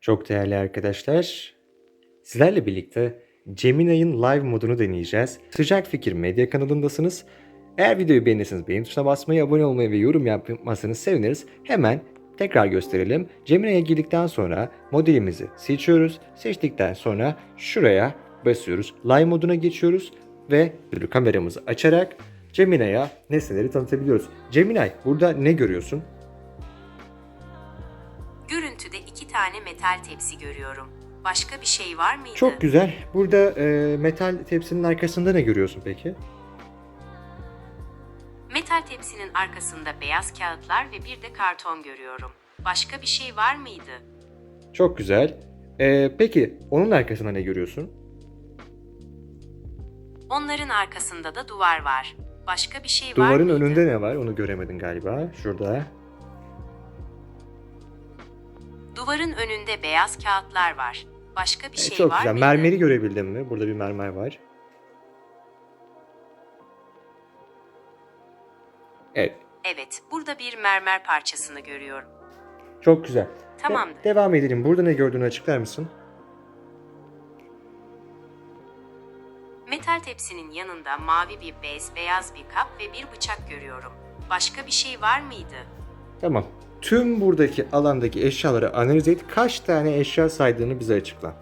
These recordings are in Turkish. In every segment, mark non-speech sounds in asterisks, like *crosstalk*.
Çok değerli arkadaşlar, sizlerle birlikte Gemini'nin live modunu deneyeceğiz. Sıcak Fikir Medya kanalındasınız. Eğer videoyu beğenirseniz beğen tuşuna basmayı, abone olmayı ve yorum yapmanızı seviniriz. Hemen tekrar gösterelim. Gemini'ye girdikten sonra modelimizi seçiyoruz. Seçtikten sonra şuraya basıyoruz. Live moduna geçiyoruz ve kameramızı açarak Gemini'ye nesneleri tanıtabiliyoruz. Gemini burada ne görüyorsun? Metal tepsi görüyorum. Başka bir şey var mıydı? Çok güzel. Burada e, metal tepsinin arkasında ne görüyorsun peki? Metal tepsinin arkasında beyaz kağıtlar ve bir de karton görüyorum. Başka bir şey var mıydı? Çok güzel. E, peki onun arkasında ne görüyorsun? Onların arkasında da duvar var. Başka bir şey var Duvarın mıydı? önünde ne var? Onu göremedin galiba. Şurada. Duvarın önünde beyaz kağıtlar var. Başka bir E, şey çok var güzel. mıydı? Mermeri görebildin mi? Burada bir mermer var. Evet. Evet, burada bir mermer parçasını görüyorum. Çok güzel. Tamamdır. De- devam edelim. Burada ne gördüğünü açıklar mısın? Metal tepsinin yanında mavi bir bez, beyaz bir kap ve bir bıçak görüyorum. Başka bir şey var mıydı? Tamam. Tüm buradaki alandaki eşyaları analiz et. Kaç tane eşya saydığını bize açıkla.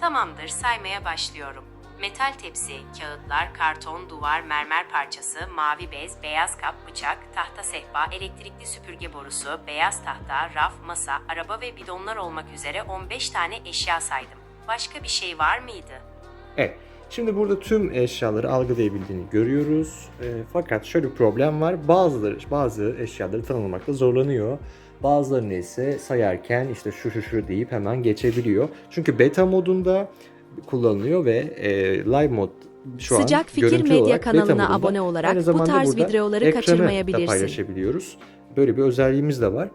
Tamamdır, saymaya başlıyorum. Metal tepsi, kağıtlar, karton, duvar, mermer parçası, mavi bez, beyaz kap, bıçak, tahta sehpa, elektrikli süpürge borusu, beyaz tahta, raf, masa, araba ve bidonlar olmak üzere 15 tane eşya saydım. Başka bir şey var mıydı? Evet. Şimdi burada tüm eşyaları algılayabildiğini görüyoruz. E, fakat şöyle bir problem var. Bazıları, bazı eşyaları tanımlamakta zorlanıyor. Bazılarını ise sayarken işte şu şu şu deyip hemen geçebiliyor. Çünkü beta modunda kullanılıyor ve e, live mod şu Sıcak an Fikir Medya kanalına abone olarak bu tarz videoları ekranı da kaçırmayabilirsin. paylaşabiliyoruz. Böyle bir özelliğimiz de var.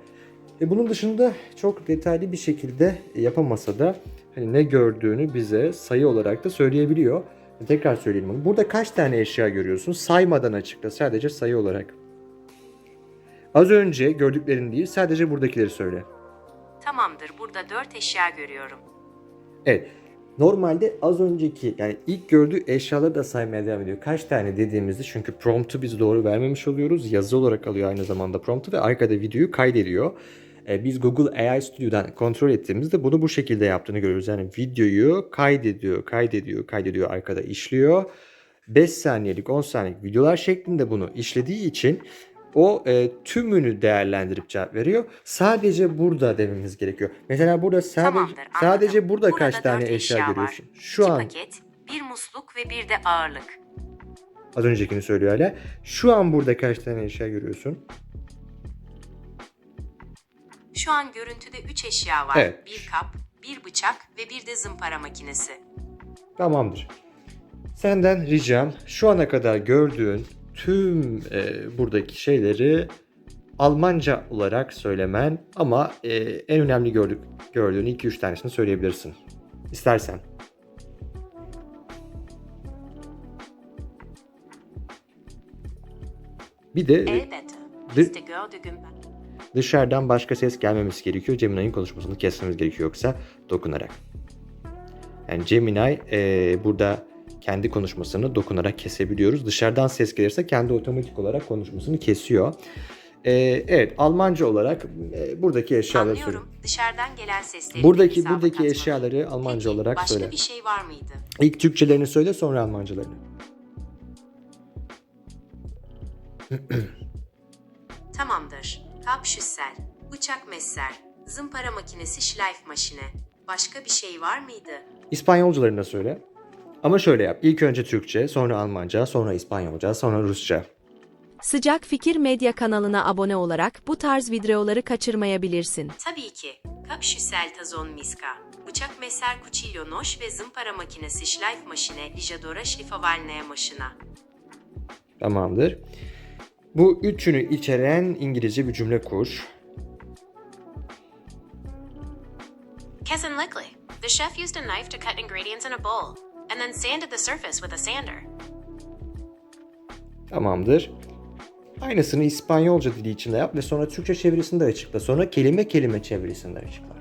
E, bunun dışında çok detaylı bir şekilde yapamasa da hani ne gördüğünü bize sayı olarak da söyleyebiliyor. Tekrar söyleyelim onu. Burada kaç tane eşya görüyorsun? Saymadan açıkla. Sadece sayı olarak. Az önce gördüklerin değil, sadece buradakileri söyle. Tamamdır, burada 4 eşya görüyorum. Evet. Normalde az önceki yani ilk gördüğü eşyaları da saymaya devam ediyor. Kaç tane dediğimizde çünkü promptu biz doğru vermemiş oluyoruz. Yazı olarak alıyor aynı zamanda promptu ve arkada videoyu kaydediyor. Ee, biz Google AI Studio'dan kontrol ettiğimizde bunu bu şekilde yaptığını görüyoruz. Yani videoyu kaydediyor, kaydediyor, kaydediyor, arkada işliyor. 5 saniyelik, 10 saniyelik videolar şeklinde bunu işlediği için o e, tümünü değerlendirip cevap veriyor. Sadece burada dememiz gerekiyor. Mesela burada sadece Tamamdır, sadece burada, kaç dört tane eşya, var. görüyorsun? Şu İki an paket, bir musluk ve bir de ağırlık. az öncekini söylüyor hala. Şu an burada kaç tane eşya görüyorsun? Şu an görüntüde 3 eşya var. Evet. Bir kap, bir bıçak ve bir de zımpara makinesi. Tamamdır. Senden ricam şu ana kadar gördüğün tüm e, buradaki şeyleri Almanca olarak söylemen ama e, en önemli gördük, gördüğün 2-3 tanesini söyleyebilirsin. İstersen. Bir de Elbette. Dı- İşte gördüğüm ben. Dışarıdan başka ses gelmemesi gerekiyor. Gemini'nin konuşmasını kesmemiz gerekiyor yoksa dokunarak. Yani Gemini e, burada kendi konuşmasını dokunarak kesebiliyoruz. Dışarıdan ses gelirse kendi otomatik olarak konuşmasını kesiyor. E, evet Almanca olarak e, buradaki eşyaları Anlıyorum. söyleyeyim. Dışarıdan gelen sesleri Buradaki buradaki katmalıyım. eşyaları Almanca Peki, olarak başka söyle. bir şey var mıydı? İlk Türkçelerini söyle sonra Almancalarını. Tamamdır. Kap şüssel, bıçak messer, zımpara makinesi şlayf maşine. Başka bir şey var mıydı? İspanyolcalarını da söyle. Ama şöyle yap. İlk önce Türkçe, sonra Almanca, sonra İspanyolca, sonra Rusça. Sıcak Fikir Medya kanalına abone olarak bu tarz videoları kaçırmayabilirsin. Tabii ki. Kap şüssel tazon miska. Bıçak messer kuchillo noş ve zımpara makinesi şlayf maşine lijadora şlifavalnaya maşına. Tamamdır. Bu üçünü içeren İngilizce bir cümle kur. Kesinlikle. The chef used a knife to cut ingredients in a bowl, and then sanded the surface with a sander. Tamamdır. Aynısını İspanyolca dili içinde yap ve sonra Türkçe çevirisinde açıkla. Sonra kelime kelime çevirisinde açıkla.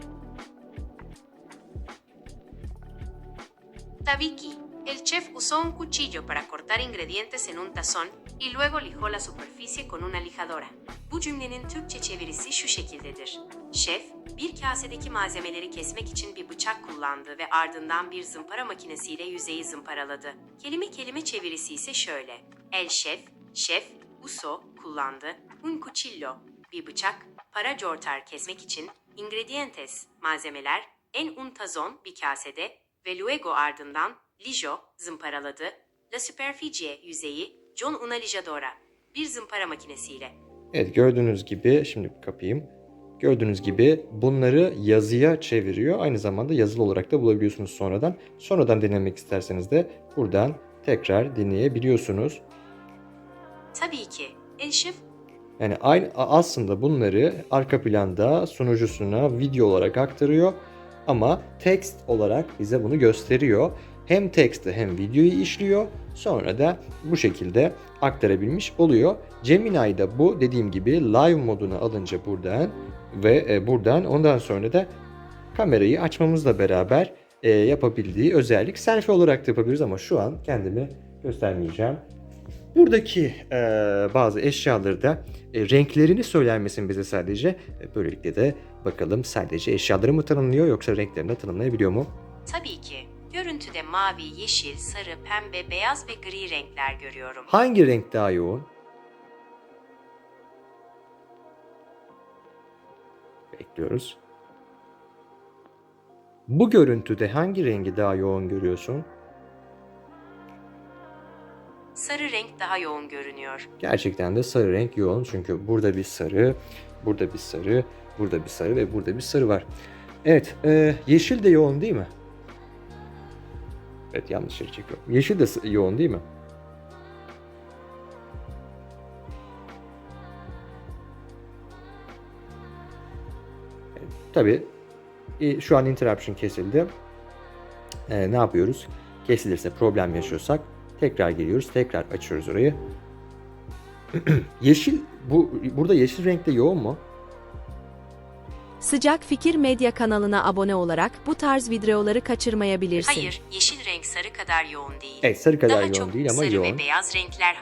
Tabiki. El chef usó un cuchillo para cortar ingredientes en un tazón y luego lijó la superficie con una lijadora. Bu cümlenin Türkçe çevirisi şu şekildedir. Şef, bir kasedeki malzemeleri kesmek için bir bıçak kullandı ve ardından bir zımpara makinesiyle yüzeyi zımparaladı. Kelime kelime çevirisi ise şöyle. El şef, şef, uso, kullandı, un cuchillo, bir bıçak, para cortar kesmek için, ingredientes, malzemeler, en un tazon, bir kasede ve luego ardından, lijo, zımparaladı, la superficie, yüzeyi, John una lijadora, bir zımpara makinesiyle. Evet gördüğünüz gibi şimdi kapayım. Gördüğünüz gibi bunları yazıya çeviriyor. Aynı zamanda yazılı olarak da bulabiliyorsunuz sonradan. Sonradan dinlemek isterseniz de buradan tekrar dinleyebiliyorsunuz. Tabii ki. El şef Yani aynı aslında bunları arka planda sunucusuna video olarak aktarıyor ama text olarak bize bunu gösteriyor. Hem teksti hem videoyu işliyor. Sonra da bu şekilde aktarabilmiş oluyor. Gemini'de bu dediğim gibi live moduna alınca buradan ve e, buradan ondan sonra da kamerayı açmamızla beraber e, yapabildiği özellik selfie olarak da yapabiliriz ama şu an kendimi göstermeyeceğim. Buradaki e, bazı eşyaları da e, renklerini söylenmesin bize sadece. E, böylelikle de bakalım sadece eşyaları mı tanımlıyor yoksa renklerini de tanımlayabiliyor mu? tabii ki. Görüntüde mavi, yeşil, sarı, pembe, beyaz ve gri renkler görüyorum. Hangi renk daha yoğun? Bekliyoruz. Bu görüntüde hangi rengi daha yoğun görüyorsun? Sarı renk daha yoğun görünüyor. Gerçekten de sarı renk yoğun çünkü burada bir sarı, burada bir sarı, burada bir sarı ve burada bir sarı var. Evet, e, yeşil de yoğun değil mi? Evet yanlış yere çekiyorum. Yeşil de yoğun değil mi? Tabii e, şu an interruption kesildi. E, ne yapıyoruz? Kesilirse problem yaşıyorsak tekrar geliyoruz, tekrar açıyoruz orayı. *clears throat* yeşil bu burada yeşil renkte yoğun mu? Sıcak Fikir Medya kanalına abone olarak bu tarz videoları kaçırmayabilirsin. Hayır, yeşil renk sarı kadar yoğun değil. Evet sarı kadar Daha yoğun çok değil ama sarı yoğun. ve beyaz renkler.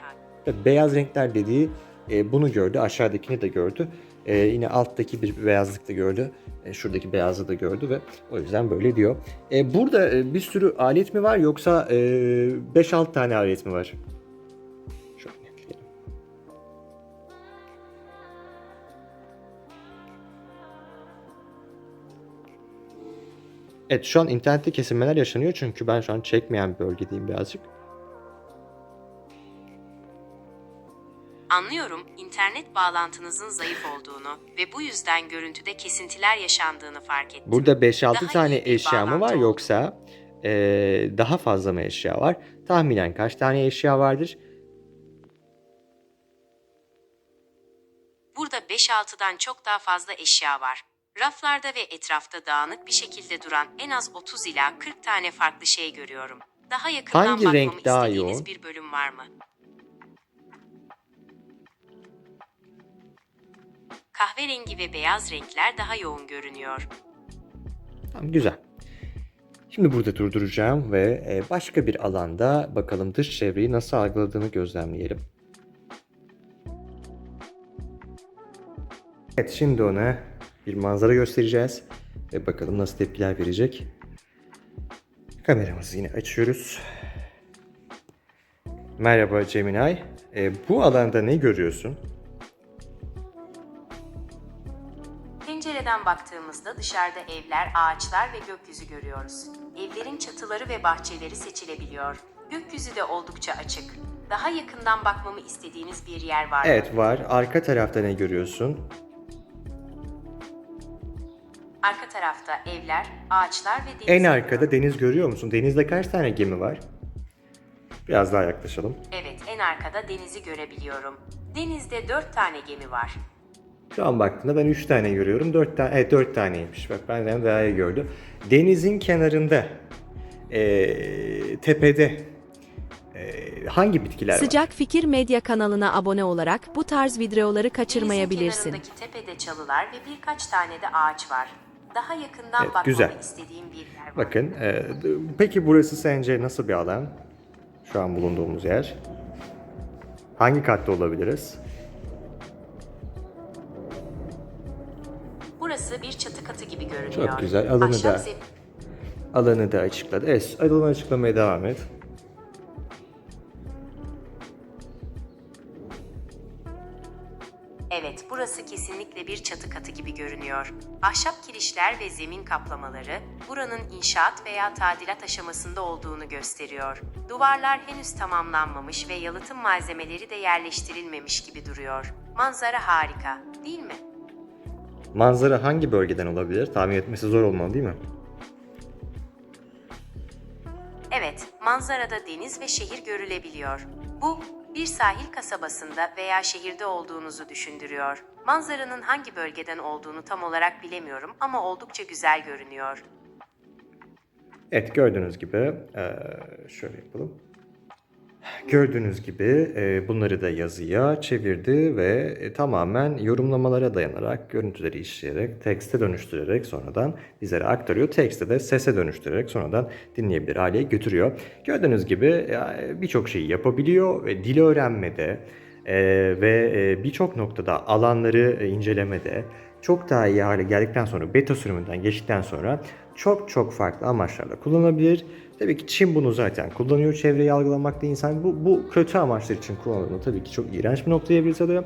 Tabii Beyaz renkler dediği e, bunu gördü, aşağıdakini de gördü. E, yine alttaki bir beyazlık da gördü. E, şuradaki beyazı da gördü ve o yüzden böyle diyor. E, burada e, bir sürü alet mi var yoksa e, 5-6 tane alet mi var? Şöyle. Evet şu an internette kesilmeler yaşanıyor çünkü ben şu an çekmeyen bir bölgedeyim birazcık. İnternet bağlantınızın zayıf olduğunu ve bu yüzden görüntüde kesintiler yaşandığını fark ettim. Burada 5-6 Daha tane eşya mı var oldu. yoksa eee, daha fazla mı eşya var? Tahminen kaç tane eşya vardır? Burada 5-6'dan çok daha fazla eşya var. Raflarda ve etrafta dağınık bir şekilde duran en az 30 ila 40 tane farklı şey görüyorum. Daha yakından Hangi bakmamı renk daha istediğiniz yoğun? bir bölüm var mı? Kahverengi ve beyaz renkler daha yoğun görünüyor. Tamam güzel. Şimdi burada durduracağım ve e, başka bir alanda bakalım dış çevreyi nasıl algıladığını gözlemleyelim. Evet şimdi ona bir manzara göstereceğiz ve bakalım nasıl tepkiler verecek. Kameramızı yine açıyoruz. Merhaba Gemini. E, bu alanda ne görüyorsun? Pencereden baktığımızda dışarıda evler, ağaçlar ve gökyüzü görüyoruz. Evlerin çatıları ve bahçeleri seçilebiliyor. Gökyüzü de oldukça açık. Daha yakından bakmamı istediğiniz bir yer var mı? Evet var. Arka tarafta ne görüyorsun? Arka tarafta evler, ağaçlar ve deniz En arkada deniz görüyor musun? Denizde kaç tane gemi var? Biraz daha yaklaşalım. Evet, en arkada denizi görebiliyorum. Denizde dört tane gemi var. Şu an baktığımda ben 3 tane görüyorum. 4 tane, evet 4 taneymiş. Bak benden daha iyi gördü. Denizin kenarında, eee, tepede Ee, hangi bitkiler var? Sıcak Fikir Medya kanalına abone olarak bu tarz videoları Denizin kaçırmayabilirsin. kenarındaki tepede çalılar ve birkaç tane de ağaç var. Daha yakından Evet, bakmanı güzel. istediğim bir yer var. Bakın, e, peki burası sence nasıl bir alan? Şu an bulunduğumuz yer. Hangi katta olabiliriz? Burası bir çatı katı gibi görünüyor. Çok güzel, alanı Ahşap da- zep- Alanı da açıkladı. Evet, alanı açıklamaya devam et. Evet, burası kesinlikle bir çatı katı gibi görünüyor. Ahşap kirişler ve zemin kaplamaları buranın inşaat veya tadilat aşamasında olduğunu gösteriyor. Duvarlar henüz tamamlanmamış ve yalıtım malzemeleri de yerleştirilmemiş gibi duruyor. Manzara harika, değil mi? Manzara hangi bölgeden olabilir? Tahmin etmesi zor olmalı değil mi? Evet, manzarada deniz ve şehir görülebiliyor. Bu, bir sahil kasabasında veya şehirde olduğunuzu düşündürüyor. Manzaranın hangi bölgeden olduğunu tam olarak bilemiyorum ama oldukça güzel görünüyor. Evet gördüğünüz gibi şöyle yapalım. Gördüğünüz gibi e, bunları da yazıya çevirdi ve e, tamamen yorumlamalara dayanarak, görüntüleri işleyerek, tekste dönüştürerek sonradan bizlere aktarıyor. Tekste de sese dönüştürerek sonradan dinleyebilir hale getiriyor. Gördüğünüz gibi e, birçok şeyi yapabiliyor ve dil öğrenmede ve birçok noktada alanları incelemede çok daha iyi hale geldikten sonra beta sürümünden geçtikten sonra çok çok farklı amaçlarla kullanılabilir. Tabii ki Çin bunu zaten kullanıyor çevreyi algılamakta insan. Bu, bu kötü amaçlar için kullanıldığında tabii ki çok iğrenç bir noktaya bir alıyor.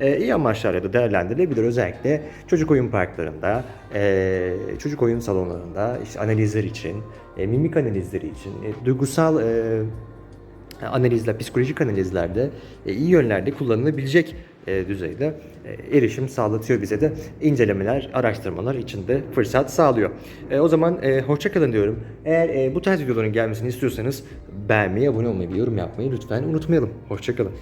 Ee, iyi amaçlarla da değerlendirilebilir. Özellikle çocuk oyun parklarında, ee, çocuk oyun salonlarında, işte analizler için, e, mimik analizleri için, e, duygusal e, analizler, psikolojik analizlerde e, iyi yönlerde kullanılabilecek e, düzeyde e, erişim sağlatıyor bize de incelemeler, araştırmalar için de fırsat sağlıyor. E, o zaman e, hoşça kalın diyorum. Eğer bu tarz videoların gelmesini istiyorsanız beğenmeyi, abone olmayı, bir yorum yapmayı lütfen unutmayalım. Hoşça kalın.